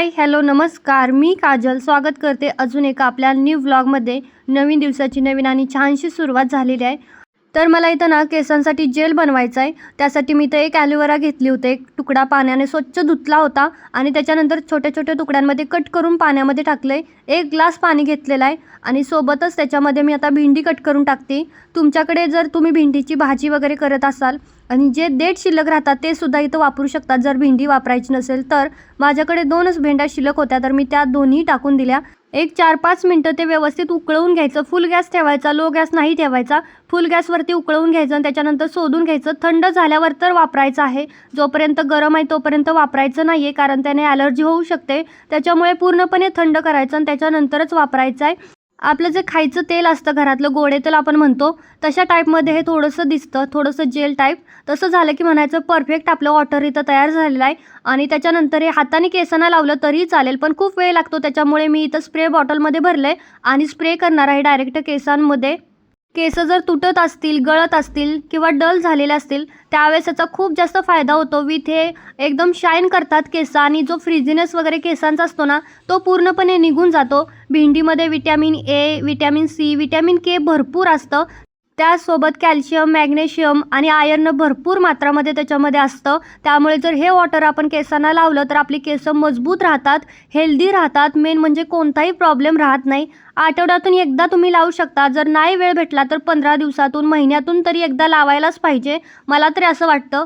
Hi hello नमस्कार. मी काजल. स्वागत करते अजून एका आपल्या न्यू व्लॉगमध्ये. नवीन दिवसाची नवीन आणि छानशी सुरुवात झालेली आहे. तर मला इथं ना केसांसाठी जेल बनवायचा आहे. त्यासाठी मी इथं एक ॲलोवेरा घेतली होती. एक तुकडा पाण्याने स्वच्छ धुतला होता आणि त्याच्यानंतर छोट्या छोट्या तुकड्यांमध्ये कट करून पाण्यामध्ये टाकलं आहे एक ग्लास पाणी घेतलेलं आहे आणि सोबतच त्याच्यामध्ये मी आता भेंडी कट करून टाकते. तुमच्याकडे जर तुम्ही भेंडीची भाजी वगैरे करत असाल आणि जे देठ शिल्लक राहतात ते सुद्धा इथं वापरू शकतात जर भेंडी वापरायची नसेल तर माझ्याकडे दोनच भेंड्या शिल्लक होत्या तर मी त्या दोन्ही टाकून दिल्या. एक चार पाच मिनटं ते व्यवस्थित उकळवून घ्यायचं. फुल गॅस ठेवायचा लो गॅस नाही ठेवायचा. फुल गॅसवरती उकळवून घ्यायचं आणि त्याच्यानंतर सोडून घ्यायचं. थंड झाल्यावर तर वापरायचं आहे. जोपर्यंत गरम आहे तोपर्यंत वापरायचं नाही आहे कारण त्याने ॲलर्जी होऊ शकते. त्याच्यामुळे पूर्णपणे थंड करायचं आणि त्याच्यानंतरच वापरायचं आहे. आपलं जे खायचं तेल असतं घरातलं गोडे तेल आपण म्हणतो तशा टाईपमध्ये हे थोडंसं दिसतं थोडंसं जेल टाईप तसं झालं की म्हणायचं परफेक्ट आपलं वॉटर इथं तयार झालेलं आहे. आणि त्याच्यानंतर हे हाताने केसांना लावलं तरीही चालेल पण खूप वेळ लागतो त्याच्यामुळे मी इथं स्प्रे बॉटलमध्ये भरलं आहे आणि स्प्रे करणार आहे डायरेक्ट केसांमध्ये. केस जर तुटत असतील गळत असतील किंवा डल झालेले असतील त्यावेळेस याचा खूप जास्त फायदा होतो. विथ हे एकदम शाईन करतात केस आणि जो फ्रिझिनेस वगैरे केसांचा असतो ना तो पूर्णपणे निघून जातो. भेंडीमध्ये vitamin A vitamin C vitamin K भरपूर असतं. त्यासोबत कॅल्शियम मॅग्नेशियम आणि आयर्न भरपूर मात्रामध्ये त्याच्यामध्ये असतं. त्यामुळे जर हे वॉटर आपण केसांना लावलं तर आपली केस मजबूत राहतात हेल्दी राहतात. मेन म्हणजे कोणताही प्रॉब्लेम राहत नाही. आठवड्यातून एकदा तुम्ही लावू शकता. जर नाही वेळ भेटला तर पंधरा दिवसातून महिन्यातून तरी एकदा लावायलाच पाहिजे. मला तरी असं वाटतं.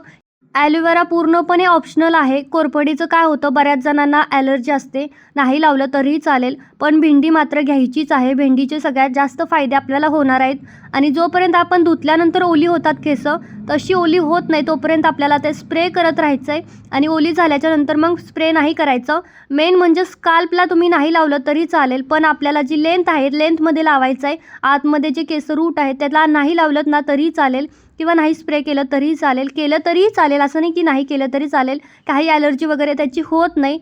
ॲलोवेरा पूर्णपणे ऑप्शनल आहे. कोरफडीचं काय होतं? बऱ्याच जणांना ॲलर्जी असते. नाही लावलं तरीही चालेल. पण भेंडी मात्र घ्यायचीच आहे. भेंडीचे सगळ्यात जास्त फायदे आपल्याला होणार आहेत. आणि जोपर्यंत आपण धुतल्यानंतर ओली होतात केस तशी ओली होत नाही तोपर्यंत आपल्याला ते स्प्रे करत राहायचं आहे आणि ओली झाल्याच्यानंतर मग स्प्रे नाही करायचं. मेन म्हणजे स्काल्पला तुम्ही नाही लावलं तरी चालेल. पण आपल्याला जी लेंथ आहे लेंथमध्ये लावायचं आहे आतमध्ये जे केस रूट आहेत त्याला नाही लावलं ना तरीही चालेल. किंवा नाही स्प्रे केलं तरीही चालेल. केलं तरीही चालेल. असं नाही की नाही केलं तरी चालेल. काही ॲलर्जी वगैरे त्याची होत नाही.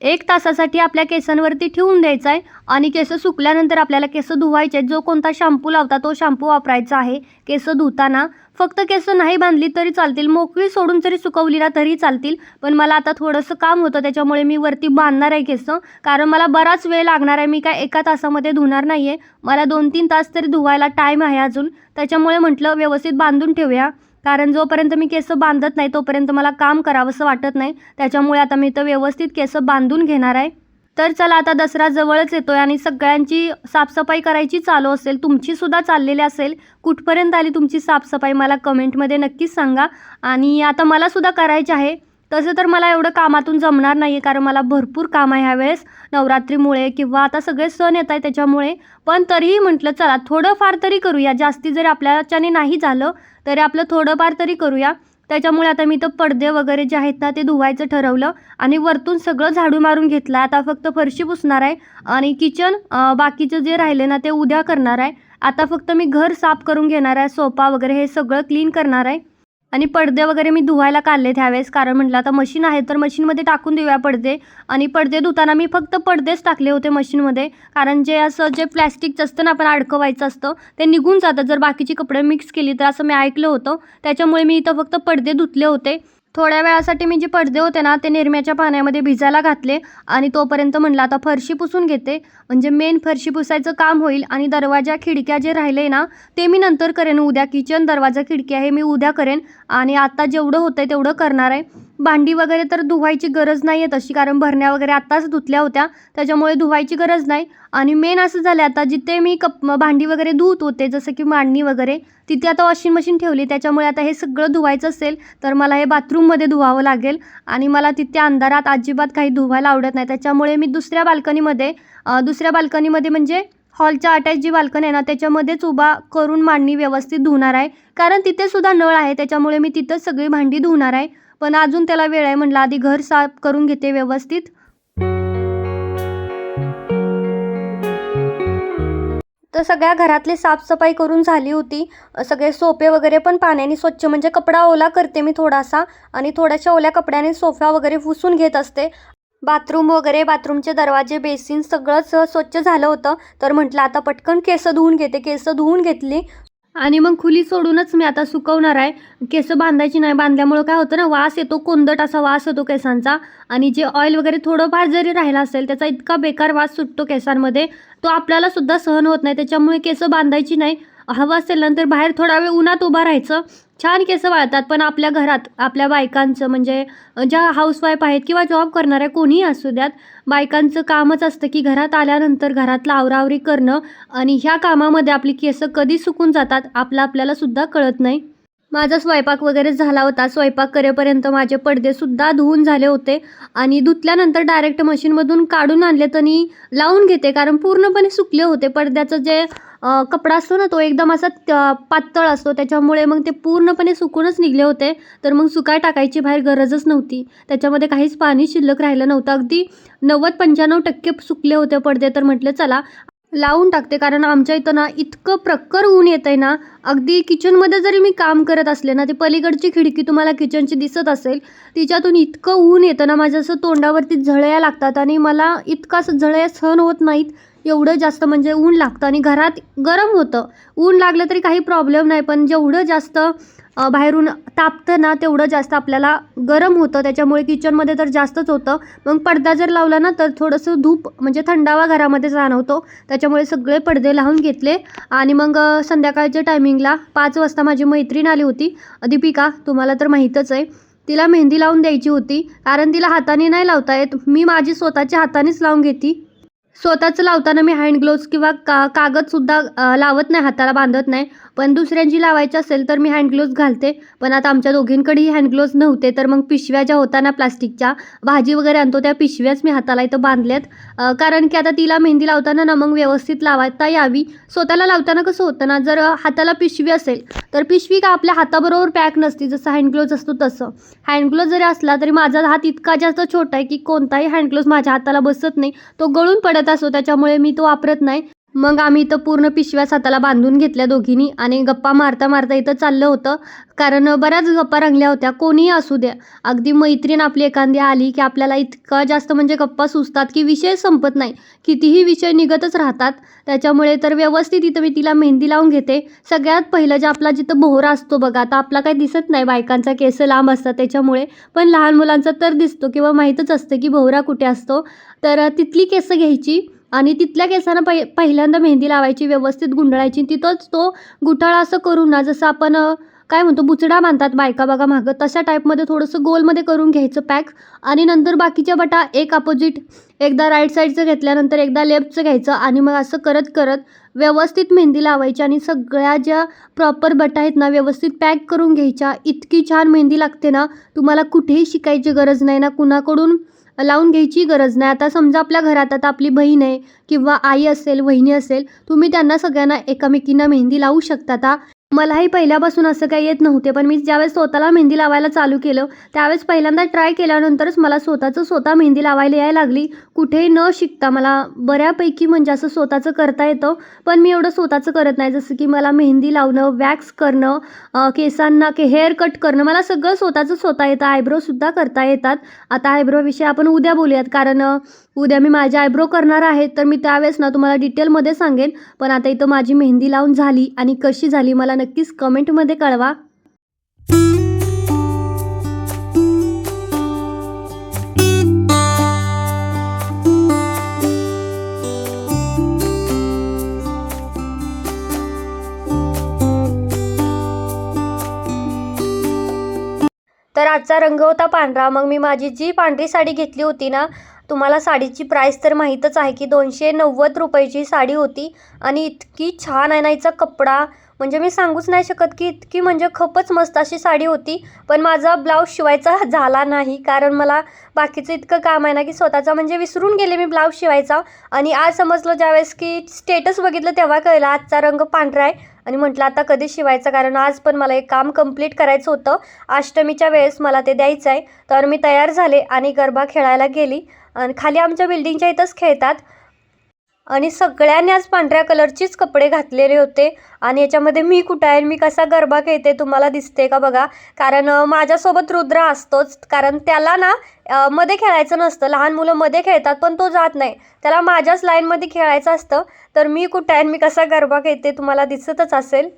एक तासासाठी आपल्या केसांवरती ठेवून द्यायचा आहे आणि केस सुकल्यानंतर आपल्याला केस धुवायचे आहेत. जो कोणता शॅम्पू लावता तो शॅम्पू वापरायचा आहे. केस धुताना फक्त केस नाही बांधली तरी चालतील. मोकळी सोडून जरी सुकवली ना तरी चालतील. पण मला आता थोडंसं काम होतं त्याच्यामुळे मी वरती बांधणार आहे केस. कारण मला बराच वेळ लागणार आहे. मी काय एका तासामध्ये धुणार नाही आहे मला दोन तीन तास तरी धुवायला टाईम आहे अजून. त्याच्यामुळे म्हटलं व्यवस्थित बांधून ठेवूया. कारण जोपर्यंत मी केस बांधत नाही तोपर्यंत मला काम करावंसं वाटत नाही. त्याच्यामुळे आता मी तर व्यवस्थित केस बांधून घेणार आहे. तर चला आता दसरा जवळच येतो आहे आणि सगळ्यांची साफसफाई करायची चालू असेल तुमचीसुद्धा चाललेली असेल कुठपर्यंत आली तुमची साफसफाई मला कमेंटमध्ये नक्कीच सांगा. आणि आता मलासुद्धा करायची आहे. तसं तर मला एवढं कामातून जमणार नाही आहे कारण मला भरपूर काम आहे ह्यावेळेस. नवरात्रीमुळे किंवा आता सगळे सण येत आहे त्याच्यामुळे. पण तरीही म्हटलं चला थोडंफार तरी करूया. जास्ती जरी आपल्याच्याने नाही झालं तरी आपलं थोडंफार तरी करूया. त्याच्यामुळे आता मी तर पडदे वगैरे जे आहेत ना ते धुवायचं ठरवलं. आणि वरतून सगळं झाडू मारून घेतलं आता फक्त फरशी पुसणार आहे. आणि किचन बाकीचं जे राहिले ना ते उद्या करणार आहे. आता फक्त मी घर साफ करून घेणार आहे सोफा वगैरे हे सगळं क्लीन करणार आहे. आणि पडदे वगैरे मी धुवायला काढले त्यावेळेस कारण म्हटलं आता मशीन आहे तर मशीनमध्ये टाकून देऊया पडदे. आणि पडदे धुताना मी फक्त पडदेच टाकले होते मशीनमध्ये. कारण जे असं जे प्लॅस्टिकचं असतं ना आपण अडकवायचं असतं ते निघून जातं. जर बाकीचे कपडे मिक्स केली तर असं मी ऐकलं होतं. त्याच्यामुळे मी इथं फक्त पडदे धुतले होते. थोड्या वेळासाठी मी जे पडदे होते ना ते निरम्याच्या पाण्यामध्ये भिजायला घातले आणि तोपर्यंत म्हणलं आता फरशी पुसून घेते. म्हणजे मेन फरशी पुसायचं काम होईल आणि दरवाजा खिडक्या जे राहिले ना ते मी नंतर करेन. उद्या किचन दरवाजा खिडक्या आहे मी उद्या करेन. आणि आत्ता जेवढं होतं आहे तेवढं करणार आहे. भांडी वगैरे तर धुवायची गरज नाही आहे तशी कारण भरण्या वगैरे आत्ताच धुतल्या होत्या त्याच्यामुळे धुवायची गरज नाही. आणि मेन असं झालं आता जिथे मी कप भांडी वगैरे धुत होते जसं की मांडणी वगैरे तिथे आता वॉशिंग मशीन ठेवली त्याच्यामुळे आता हे सगळं धुवायचं असेल तर मला हे बाथरूममध्ये धुवावं लागेल. आणि मला तिथे अंधारात अजिबात काही धुवायला आवडत नाही. त्याच्यामुळे मी दुसऱ्या बाल्कनीमध्ये दुसऱ्या बाल्कनीमध्ये म्हणजे हॉलच्या अटॅच जी बाल्कनी आहे ना त्याच्यामध्येच उभा करून मांडणी व्यवस्थित धुणार आहे. कारण तिथे सुद्धा नळ आहे त्याच्यामुळे मी तिथंच सगळी भांडी धुणार आहे. पण अजून त्याला वेळ आहे म्हटलं आधी घर साफ करून घेते व्यवस्थित. तर सगळ्या घरातली साफसफाई करून झाली होती. सगळे सोफे वगैरे पण पाण्याने स्वच्छ म्हणजे कपडा ओला करते मी थोडासा. आणि थोड्याशा ओल्या कपड्याने सोफा वगैरे पुसून घेत असते. बाथरूम वगैरे बाथरूमचे दरवाजे बेसिन सगळंच स्वच्छ झालं होतं. तर म्हटलं आता पटकन केस धुवून घेते. केस धुवून घेतली. आणि मग खुली सोडूनच मी आता सुकवणार आहे. केस बांधायची नाही बांधल्यामुळं काय होतं ना वास येतो कोंदट असा वास येतो केसांचा. आणि जे ऑइल वगैरे थोडंफार जरी राहिला असेल त्याचा इतका बेकार वास सुटतो केसांमध्ये तो आपल्याला सुद्धा सहन होत नाही. त्याच्यामुळे केस बांधायची नाही. हवं असेल नंतर बाहेर थोडा वेळ उन्हात उभा राहायचं. छान केसं वाळतात पण आपल्या घरात आपल्या बायकांचं म्हणजे ज्या हाऊसवाईफ आहेत किंवा जॉब करणाऱ्या कोणीही असू द्यात बायकांचं कामच असतं की घरात आल्यानंतर घरातलं आवरावरी करणं आणि ह्या कामामध्ये आपली केसं कधी सुकून जातात आपलं आपल्यालासुद्धा कळत नाही. माझा स्वयंपाक वगैरे झाला होता. स्वयंपाक करेपर्यंत माझे पडदेसुद्धा धुवून झाले होते आणि धुतल्यानंतर डायरेक्ट मशीनमधून काढून आणले तर लावून घेते कारण पूर्णपणे सुकले होते. पडद्याचं जे कपडा असतो ना तो एकदम असा पातळ असतो. त्याच्यामुळे मग ते पूर्णपणे सुकूनच निघले होते. तर मग सुकाय टाकायची बाहेर गरजच नव्हती. त्याच्यामध्ये काहीच पाणी शिल्लक राहिलं नव्हतं. अगदी नव्वद पंच्याण्णव टक्के सुकले होते पडदे. तर म्हटलं चला लावून टाकते. कारण आमच्या इथं ना इतकं प्रखर ऊन येतं आहे ना अगदी किचनमध्ये जरी मी काम करत असले ना ती पलीकडची खिडकी तुम्हाला किचनची दिसत असेल तिच्यातून इतकं ऊन येतं ना माझ्या असं तोंडावरती झळया लागतात आणि मला इतका असं झळया सहन होत नाहीत. एवढं जास्त म्हणजे ऊन लागतं आणि घरात गरम होतं. ऊन लागलं तरी काही प्रॉब्लेम नाही पण जेवढं जास्त बाहेरून तापतं ना तेवढं जास्त आपल्याला गरम होतं. त्याच्यामुळे किचनमध्ये तर जास्तच होतं. मग पडदा जर लावला ना तर थोडंसं धूप म्हणजे थंडावा घरामध्ये जाणवतो. त्याच्यामुळे सगळे पडदे लावून घेतले आणि मग संध्याकाळच्या टायमिंगला पाच वाजता माझी मैत्रीण आली होती. दीपिका तुम्हाला तर माहीतच आहे. तिला मेहंदी लावून द्यायची होती. कारण तिला हाताने नाही लावता येत. मी माझी स्वतःच्या हातानेच लावून घेते. स्वतःचं लावताना मी हँड ग्लोव्ज किंवा का कागदसुद्धा लावत नाही हाताला बांधत नाही. पण दुसऱ्यांची लावायची असेल तर मी हँड ग्लोव्ज घालते. पण आता आमच्या दोघींकडेही हँड ग्लोव्ज नव्हते तर मग पिशव्या ज्या होता ना प्लास्टिकच्या भाजी वगैरे आणतो त्या पिशव्याच मी हाताला इथं बांधल्यात. कारण की आता तिला मेहंदी लावताना ना मग व्यवस्थित लावता यावी. स्वतःला लावताना कसं होतं ना जर हाताला पिशवी असेल तर पिशवी का आपल्या हाताबरोबर पॅक नसती जसं हँड ग्लोव्ज असतो तसं. हँड ग्लोव्ज जरी असला तरी माझा हात इतका जास्त छोटा आहे की कोणताही हँड ग्लोव्ज माझ्या हाताला बसत नाही. तो गळून पडत असतो त्याच्यामुळे मी तो वापरत नाही. मग आम्ही इथं पूर्ण पिशव्या हाताला बांधून घेतल्या दोघींनी आणि गप्पा मारता मारता इथं चाललं होतं. कारण बऱ्याच गप्पा रंगल्या होत्या. कोणीही असू द्या. अगदी मैत्रीण आपली एखादी आली की आपल्याला इतका जास्त म्हणजे गप्पा सुचतात की विषय संपत नाही. कितीही विषय निघतच राहतात. त्याच्यामुळे तर व्यवस्थित इथं मी तिला मेहंदी लावून घेते. सगळ्यात पहिलं जे आपला जिथं भोवरा असतो बघा आता आपला काही दिसत नाही. बायकांचा केस लांब असतात त्याच्यामुळे. पण लहान मुलांचा तर दिसतो किंवा माहीतच असतं की भोवरा कुठे असतो. तर तिथली केसं घ्यायची. आणि तिथल्या केसांना पहि पहिल्यांदा मेहंदी लावायची व्यवस्थित गुंडाळायची तिथंच तो गुठाळा असं करून ना जसं आपण काय म्हणतो बुचडा बांधतात बायका बघा मागं तशा टाईपमध्ये थोडंसं गोलमध्ये करून घ्यायचं पॅक आणि नंतर बाकीच्या बटा एक अपोजिट एकदा राईट साईडचं घेतल्यानंतर एकदा लेफ्टचं घ्यायचं आणि मग असं करत करत व्यवस्थित मेहंदी लावायची आणि सगळ्या ज्या प्रॉपर बटा आहेत ना व्यवस्थित पॅक करून घ्यायच्या. इतकी छान मेहंदी लागते ना तुम्हाला कुठेही शिकायची गरज नाही ना कुणाकडून लावून घ्यायची गरज नाही. आता समजा आपल्या घरात आता आपली बहीण आहे किंवा आई असेल वहिनी असेल तुम्ही त्यांना सगळ्यांना एकामेकींना मेहंदी लावू शकता. मलाही पहिल्यापासून असं काही येत नव्हते पण मी ज्यावेळेस स्वतःला मेहंदी लावायला चालू केलं त्यावेळेस पहिल्यांदा ट्राय केल्यानंतरच मला स्वतःचं स्वतः मेहंदी लावायला यायला लागली. कुठेही न शिकता मला बऱ्यापैकी म्हणजे असं स्वतःचं करता येतं पण मी एवढं स्वतःचं करत नाही. जसं की मला मेहंदी लावणं वॅक्स करणं केसांना के हेअर कट करणं मला सगळं स्वतःचं स्वतः येतं. आयब्रोसुद्धा करता येतात. आता आयब्रोविषयी आपण उद्या बोलूयात कारण उद्या मी माझे आयब्रो करणार आहे तर मी त्यावेळेस ना तुम्हाला डिटेलमध्ये सांगेन पण आता इथं माझी मेहंदी लावून झाली आणि कशी झाली मला नक्कीच कमेंटमध्ये कळवा. तर आजचा रंग होता पांढरा मग मी माझी जी पांढरी साडी घेतली होती ना तुम्हाला साडीची प्राईस तर माहीतच आहे की दोनशे नव्वद रुपयाची साडी होती आणि इतकी छान आहे ना हिचा कपडा. म्हणजे मी सांगूच नाही शकत की इतकी म्हणजे खूपच मस्त अशी साडी होती. पण माझा ब्लाऊज शिवायचा झाला नाही. कारण मला बाकीचं इतकं काम आहे ना की स्वतःचा म्हणजे विसरून गेले मी ब्लाऊज शिवायचा. आणि आज समजलं ज्यावेळेस की स्टेटस बघितलं तेव्हा कळलं आजचा रंग पांढरा आहे. आणि म्हटलं आता कधी शिवायचं? कारण आज पण मला एक काम कंप्लीट करायचं होतं. अष्टमीच्या वेळेस मला ते द्यायचं आहे तर मी तयार झाले आणि गरबा खेळायला गेली. आणि खाली आमच्या बिल्डिंगच्या इथंच खेळतात. आणि सगळ्यांनी आज पांढऱ्या कलरचीच कपडे घातलेले होते. आणि याच्यामध्ये मी कुठं आहे मी कसा गरबा खेळते तुम्हाला दिसते का बघा. कारण माझ्यासोबत रुद्र असतोच. कारण त्याला ना मध्ये खेळायचं नसतं. लहान मुलं मध्ये खेळतात पण तो जात नाही. त्याला माझ्याच लाईनमध्ये खेळायचं असतं. तर मी कुठं आहे आणि मी कसा गरबा खेळते तुम्हाला दिसतच असेल.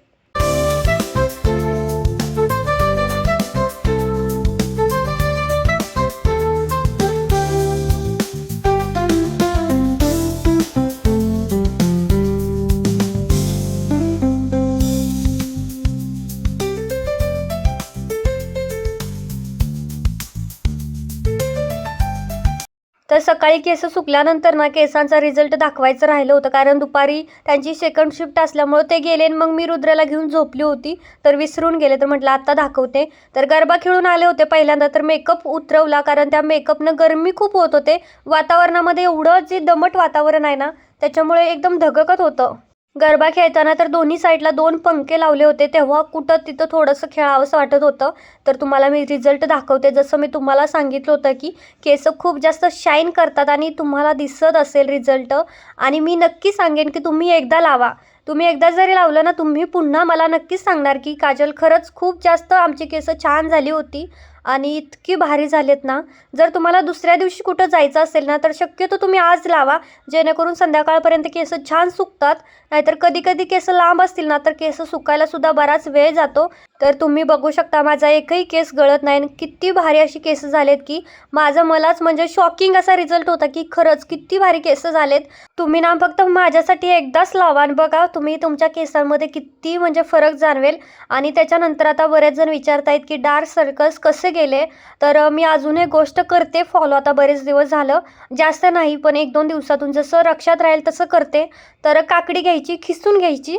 तर सकाळी केस सुकल्यानंतर ना केसांचा रिझल्ट दाखवायचं राहिलं होतं. कारण दुपारी त्यांची सेकंड शिफ्ट असल्यामुळं ते गेले आणि मग मी रुद्राला घेऊन झोपली होती. तर विसरून गेले. तर म्हटलं आत्ता दाखवते. तर गरबा खेळून आले होते पहिल्यांदा. तर मेकअप उतरवला. कारण त्या मेकअपनं गरमी खूप होत होते. वातावरणामध्ये एवढं जे दमट वातावरण आहे ना त्याच्यामुळे एकदम धगकत होतं. गरबा खेळताना तर दोन्ही साईडला दोन पंखे लावले होते. तेव्हा कुठं तिथं थोडंसं खेळावंसं वाटत होतं. तर तुम्हाला मी रिझल्ट दाखवते. जसं मी तुम्हाला सांगितलं होतं की केस खूप जास्त शाईन करतात आणि तुम्हाला दिसत असेल रिझल्ट आणि मी नक्की सांगेन की तुम्ही एकदा लावा. तुम्ही एकदा जरी लावलं ना तुम्ही पुन्हा मला नक्कीच सांगणार की काजल खरंच खूप जास्त आमची केस छान झाली होती. आणि इतकी भारी झालेत ना. जर तुम्हाला दुसऱ्या दिवशी कुठं जायचं असेल ना तर शक्यतो तुम्ही आज लावा. जेणेकरून संध्याकाळपर्यंत केस छान सुकतात. नाहीतर कधी कधी केस लांब असतील ना तर केस सुकायलासुद्धा बराच वेळ जातो. तर तुम्ही बघू शकता माझा एकही केस गळत नाही. आणि किती भारी अशी केस झालेत की माझं मलाच म्हणजे शॉकिंग असा रिझल्ट होता की खरंच किती भारी केस झालेत. तुम्ही ना फक्त माझ्यासाठी एकदाच लावा आणि बघा तुम्ही तुमच्या केसांमध्ये किती म्हणजे फरक जाणवेल. आणि त्याच्यानंतर आता बरेच जण विचारतायत की डार्क सर्कल्स कसे गेले? तर मी अजून एक गोष्ट करते फॉलो आता बरेच दिवस झालं. जास्त नाही पण एक दोन दिवसातून जसं लक्षात राहील तसं करते. तर काकडी घ्यायची खिसून घ्यायची.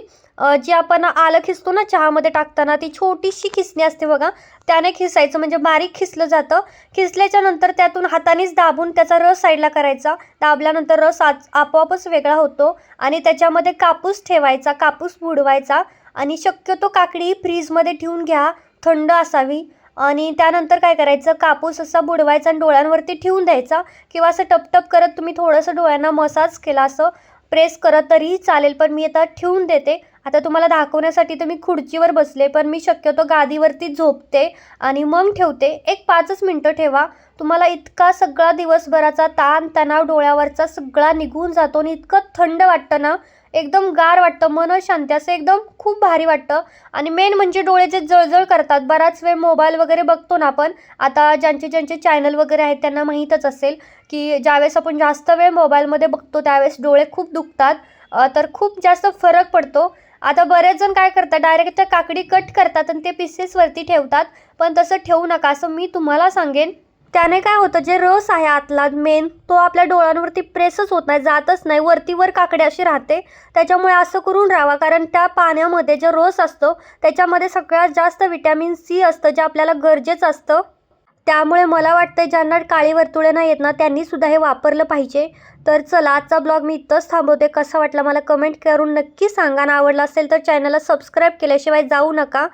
जी आपण आलं खिसतो ना चहामध्ये टाकताना ती छोटीशी खिसणी असते बघा. त्याने खिसायचं म्हणजे बारीक खिसलं जातं. खिसल्याच्या नंतर त्यातून हातानेच दाबून त्याचा रस साईडला करायचा. दाबल्यानंतर रस आज आपोआपच वेगळा होतो आणि त्याच्यामध्ये कापूस ठेवायचा कापूस बुडवायचा आणि शक्यतो काकडी फ्रीजमध्ये ठेवून घ्या. थंड असावी. आणि त्यानंतर काय करायचं? कापूस असा बुडवायचा आणि डोळ्यांवरती ठेवून द्यायचा किंवा असं टपटप करत तुम्ही थोडंसं डोळ्यांना मसाज केला असं प्रेस करत तरीही चालेल. पण मी आता ठेवून देते. आता तुम्हाला दाखवण्यासाठी तर मी खुर्चीवर बसले पण मी शक्यतो गादीवरती झोपते आणि मग ठेवते. एक पाचच मिनटं ठेवा. तुम्हाला इतका सगळा दिवसभराचा ताण तणाव डोळ्यावरचा सगळा निघून जातो आणि इतकं थंड वाटतं ना एकदम गार वाटतं मन शांती असं एकदम खूप भारी वाटतं. आणि मेन म्हणजे डोळे जे जळजळ करतात. बराच वेळ मोबाईल वगैरे बघतो ना आपण. आता ज्यांचे ज्यांचे चॅनल वगैरे आहेत त्यांना माहीतच असेल की ज्यावेळेस आपण जास्त वेळ मोबाईलमध्ये बघतो त्यावेळेस डोळे खूप दुखतात. तर खूप जास्त फरक पडतो. आता बरेच जण काय करतात डायरेक्ट त्या काकडी कट करतात आणि ते पीसेसवरती ठेवतात. पण तसं ठेवू नका असं मी तुम्हाला सांगेन. त्याने काय होतं जे रस आहे आतला मेन तो आपल्या डोळ्यांवरती प्रेसच होत नाही जातच नाही. वरती वर काकडी अशी राहते. त्याच्यामुळे असं करून राहावा कारण त्या पाण्यामध्ये जे रस असतो त्याच्यामध्ये सगळ्यात जास्त विटॅमिन सी असतं जे आपल्याला गरजेचं असतं. त्यामुळे मला वाटतं ज्यांना काळी वर्तुळे नाही येत ना त्यांनी सुद्धा हे वापरलं पाहिजे. तर चला आजचा ब्लॉग मी इथंच थांबवते. कसा वाटला मला कमेंट करून नक्की सांगा. ना आवडला असेल तर चॅनलला सबस्क्राईब केल्याशिवाय जाऊ नका.